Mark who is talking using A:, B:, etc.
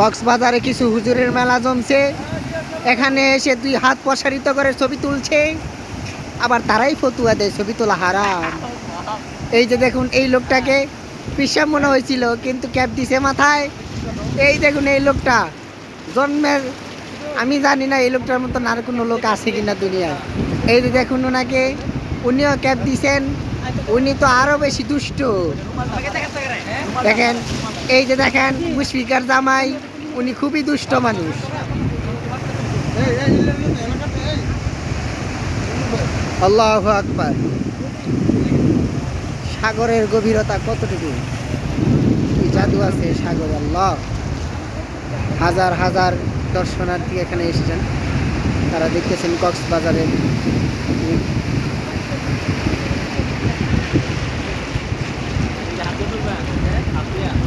A: কক্সবাজারে কিছু হুজুরের মেলা জমছে। এখানে এসে দুই হাত প্রসারিত করে ছবি তুলছে। আবার তারাই ফতুয়া দেয়, ছবি তোলা হারাম। এই যে দেখুন, এই লোকটাকে পিসাব মনে হয়েছিল, কিন্তু ক্যাপ দিছে মাথায়। এই দেখুন, এই লোকটা জন্মের, আমি জানি না এই লোকটার মতো আর কোনো লোক আছে কিনা দুনিয়ায়। এই যে দেখুন ওনাকে, উনিও ক্যাপ দিছেন। উনি তো আরও বেশি দুষ্ট। দেখেন এই যে দেখেন মুশফিকার জামাই, উনি খুবই দুষ্ট মানুষ। আল্লাহ আকবর। সাগরের গভীরতা কতটুকু? কি জাদু আছে সাগর, আল্লাহ। হাজার হাজার দর্শনার্থী এখানে এসেছেন। তারা দেখতেছেন কক্সবাজারের Yeah.